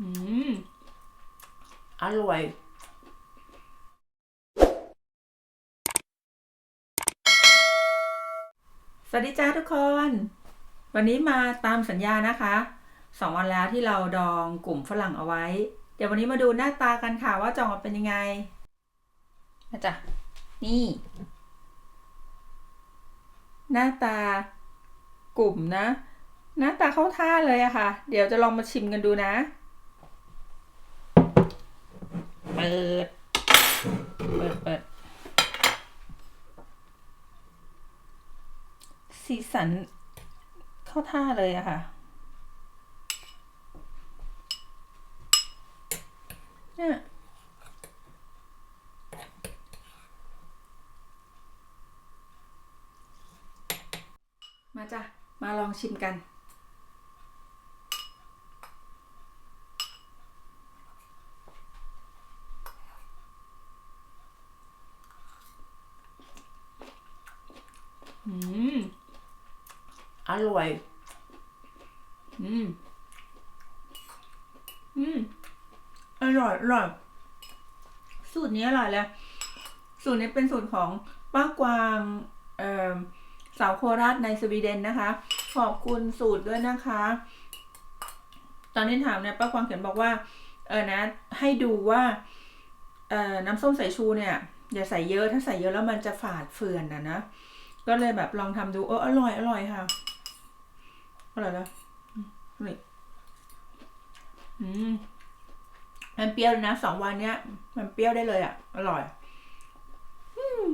อืมอร่อยสวัสดีจ้าทุกคน วันนี้มาตามสัญญานะคะสองวันแล้วที่เราดองกลุ่มฝรั่งเอาไว้ เดี๋ยววันนี้มาดูหน้าตากันค่ะว่าจะออกมาเป็นยังไงมาจ้ะนี่ หน้าตากลุ่มนะ หน้าตาเข้าท่าเลยอะค่ะ เดี๋ยวจะลองมาชิมกันดูนะ เปิด เปิดเปิด สีสันเข้าท่าเลยอะค่ะ เนี่ยมาจ้ะ มาลองชิมกัน อืม อร่อย อืม อืม อร่อยอร่อย สูตรนี้อร่อยเลย สูตรนี้เป็นสูตรของป้ากวางเอ่อสาวโคราชในสวีเดนนะคะ ขอบคุณสูตรด้วยนะคะ ตอนที่ถามเนี่ยป้ากวางเขียนบอกว่า เออนะ ให้ดูว่าเอ่อน้ำส้มสายชูเนี่ย อย่าใส่เยอะถ้าใส่เยอะแล้วมันจะฝาดเฟือนนะนะ ก็เลยแบบลองทำดูเอออร่อยอร่อยค่ะ อร่อยแล้วนี่อืมมันเปรี้ยวนะสองวันเนี้ย มันเปรี้ยวได้เลยอะ อร่อย อืม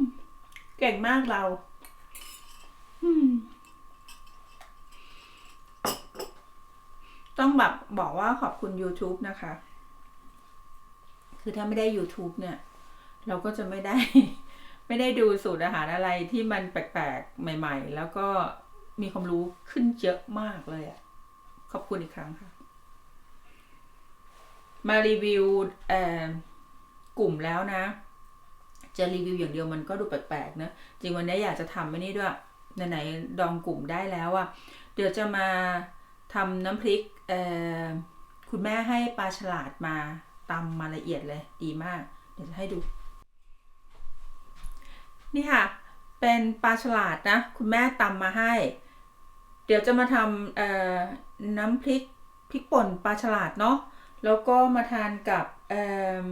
เก่งมากเรา อืม ต้องแบบบอกว่าขอบคุณ YouTube นะคะ คือถ้าไม่ได้ YouTube เนี่ย เราก็จะไม่ได้ ไม่ได้ดูสูตรอาหารอะไรที่มันแปลกๆ ใหม่ ๆ แล้วก็ มีความรู้ขึ้นเยอะมากเลยอะขอบคุณอีกครั้งค่ะ มารีวิวกลุ่มแล้วนะ จะรีวิวอย่างเดียวมันก็ดูแปลกๆนะจริงวันนี้อยากจะทำไม่นี่ด้วยไหนๆดองกลุ่มได้แล้วอะเดี๋ยวจะมาทำน้ำพริกคุณแม่ให้ปลาฉลาดมาตำมาละเอียดเลยดีมาก เดี๋ยวจะให้ดู นี่ค่ะ เป็นปลาฉลาดนะ คุณแม่ตำมาให้ เดี๋ยวจะมาทำเอ่อน้ำพริกพริกป่นปลาฉลาดเนาะแล้วก็มาทานกับเอ่อ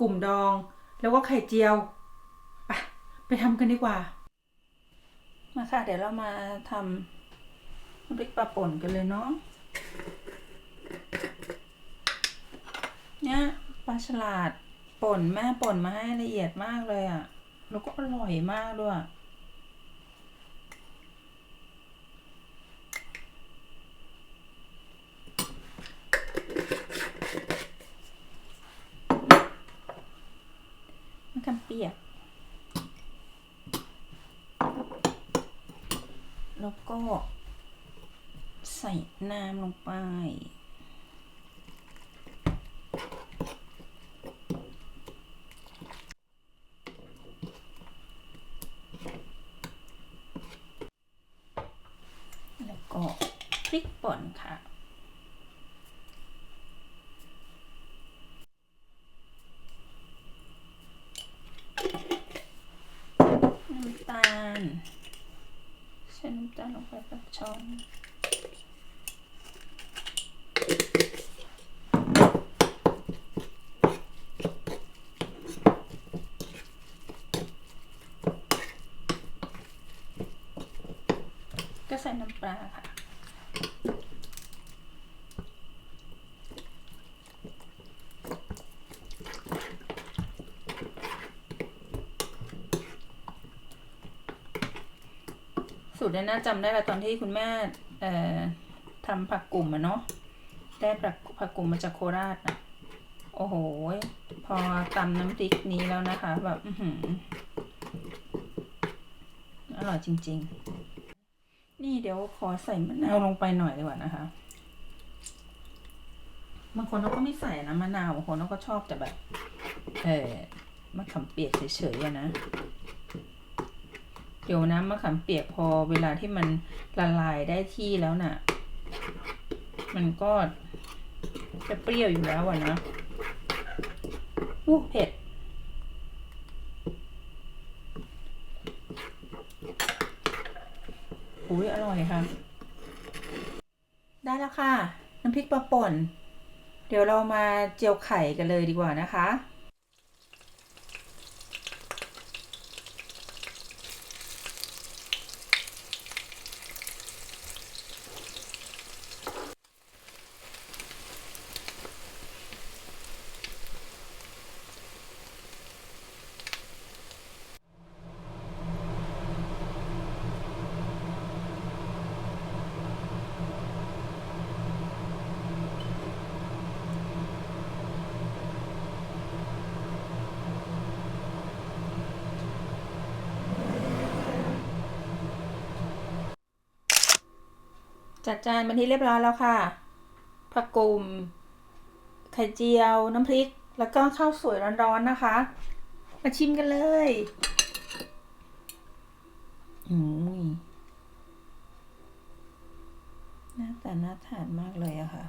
กลุ่มดอง แล้วก็ไข่เจียว ไปไปทำกันดีกว่า มาค่ะ เดี๋ยวเรามาทำน้ำพริกปลาป่นกันเลยเนาะเนี่ยปลาฉลาดป่นแม่ป่นมาให้ละเอียดมากเลยอะ่ะ แล้วก็อร่อยมากด้วย มะขามเปียก แล้ว ก็ใส่น้ำลงไป แล้วก็พริกป่นค่ะน้ำตาล ใส่น้ำตาลลงไปแบบช้อน ก็ใส่น้ำปลาค่ะ ตรเนี้น่าจำได้ล้วตอนที่คุณแม่เอ่อทำผักกลุ่มอะเนาะได้ผักผักกลุ่มมาจากโคราชอะโอ้โห พอตำน้ำพริกนี้แล้วนะคะ แบบอือหืออร่อยจริง ๆ นี่เดี๋ยวขอใส่มะนาวลงไปหน่อยดีกว่านะคะบางคนเขาก็ไม่ใส่นะมะนาวบางคนเขาก็ชอบแต่แบบ เออมะขามเปียกเฉยๆนะ เดี๋ยวน้ำมะขามเปียกพอเวลาที่มันละลายได้ที่แล้วน่ะ มันก็จะเปรี้ยวอยู่แล้วอะนะอู้เผ็ด อุ้ยอร่อยค่ะ ได้แล้วค่ะ น้ำพริกปลาป่น เดี๋ยวเรามาเจียวไข่กันเลยดีกว่านะคะ จัดจานเป็นที่เรียบร้อยแล้วค่ะผักกุมไข่เจียว น้ำพริก แล้วก็ข้าวสวยร้อนๆนะคะ มาชิมกันเลยอืมหน้าตาน่าทานมากเลยอะค่ะ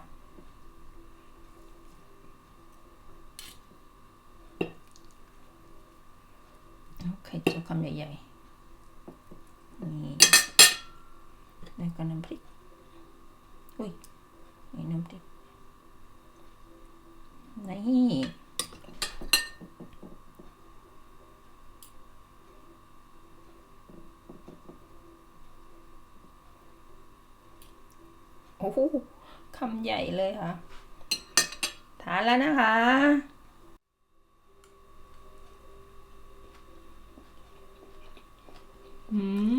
เอาไข่เจียวคำใหญ่ๆ นี่ แล้วก็น้ำพริก อุ้ยนี่น้ำพริกนี่โอ้โหคำใหญ่เลยค่ะ ทานแล้วนะคะ อืม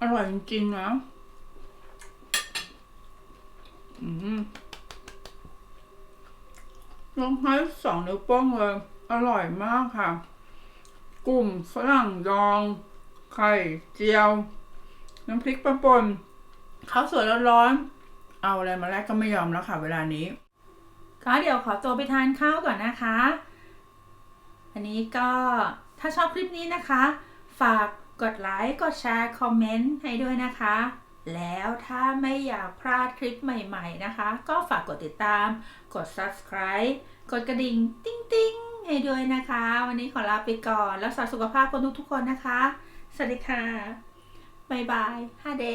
อร่อยจริงๆนะอืมลองให้สองนิ้วโป้งเลย อร่อยมากค่ะ กลุ่มฝรั่งดอง ไข่เจียว น้ำพริกปลาป่นข้าวสวยร้อนๆเอาอะไรมาแลกก็ไม่ยอมแล้วค่ะ เวลานี้ ก็เดี๋ยวขอตัวไปทานข้าวก่อนนะคะ อันนี้ก็ถ้าชอบคลิปนี้นะคะ ฝาก กดไลค์ กดแชร์ คอมเมนต์ให้ด้วยนะคะ แล้วถ้าไม่อยากพลาดคลิปใหม่ๆนะคะ ก็ฝากกดติดตาม กด subscribe กดกระดิ่ง ติ๊งติ๊งๆให้ด้วยนะคะ วันนี้ขอลาไปก่อนรักษาสุขภาพคนทุกๆคนนะคะ สวัสดีค่ะ บ๊ายบายฮาเด